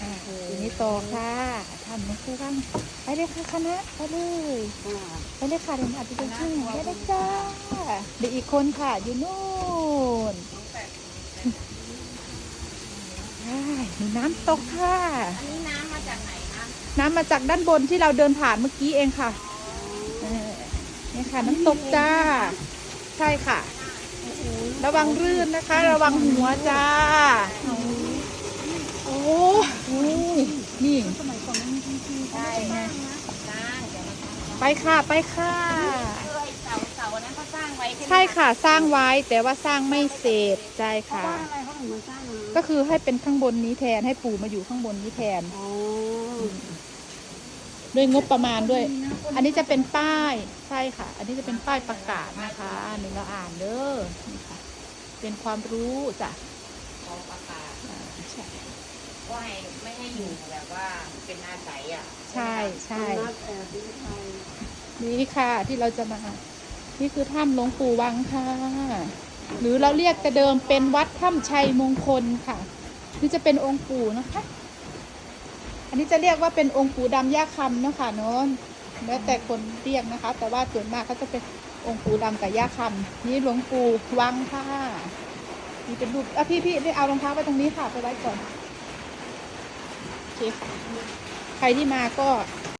อ่าทีนี้ต่อค่ะทำน้องครูบ้างไปเลยค่ะคณะไปเลยไปเลยค่ะเดี๋ยวอาจจะเป็นชื่อได้เลยจ้าเดี๋ยวอีกคนค่ะอยู่นู่นใช่มีน้ำตกค่ะ อันนี้น้ำมาจากไหนคะ น้ำมาจากด้านบนที่เราเดินผ่านเมื่อกี้เองค่ะเออนี่ค่ะน้ำตกจ้า ใช่ค่ะ ระวังรื่นนะคะ ระวังหัวจ้า โอ้นี่ ส มัยก่อนมันมีทีทีใช่ไงสร้างเดี๋ยวมาสร้างไปค่ะไปค่ะ คือไอ้เสาเสาอันนั้นเขาสร้างไว้ใช่ไหมใช่ค่ะสร้างไว้แต่ว่าสร้างไม่เสร็จใช่ค่ะอะไรเขาถึงมาสร้างนะก็คือให้เป็นข้างบนนี้แทนให้ปู่มาอยู่ข้างบนนี้แทน อ๋อด้วยงบประมาณด้วย อันนี้จะเป็นป้ายใช่ค่ะ อันนี้จะเป็นป้ายประกาศนะคะหนึ่งเราอ่านเด้อนี่ค่ะเป็นความรู้จ้ะ เขาประกาศ อ่าใช่ ว่า ให้ไม่ให้อยู่แบบว่าเป็นอาศัยอะใช่ใช่นักแอบดิไทยนี่ค่ะที่เราจะมา นี่คือถ้ำหลวงปู่วังค่ะ หรือเราเรียกแต่เดิมเป็นวัดถ้ำชัยมงคลค่ะ นี่จะเป็นองค์ปู่นะคะ อันนี้จะเรียกว่าเป็นองค์ปู่ดำย่าคำเนาะค่ะเนอะแล้วแต่คนเรียกนะคะ แต่ว่าส่วนมากก็จะเป็นองค์ปู่ดำกับย่าคำนี่หลวงปู่วังค่ะนี่เป็นรูปอะพี่พี่ได้เอารองเท้าไปตรงนี้ค่ะไปไว้ก่อนโอเค ใครที่มาก็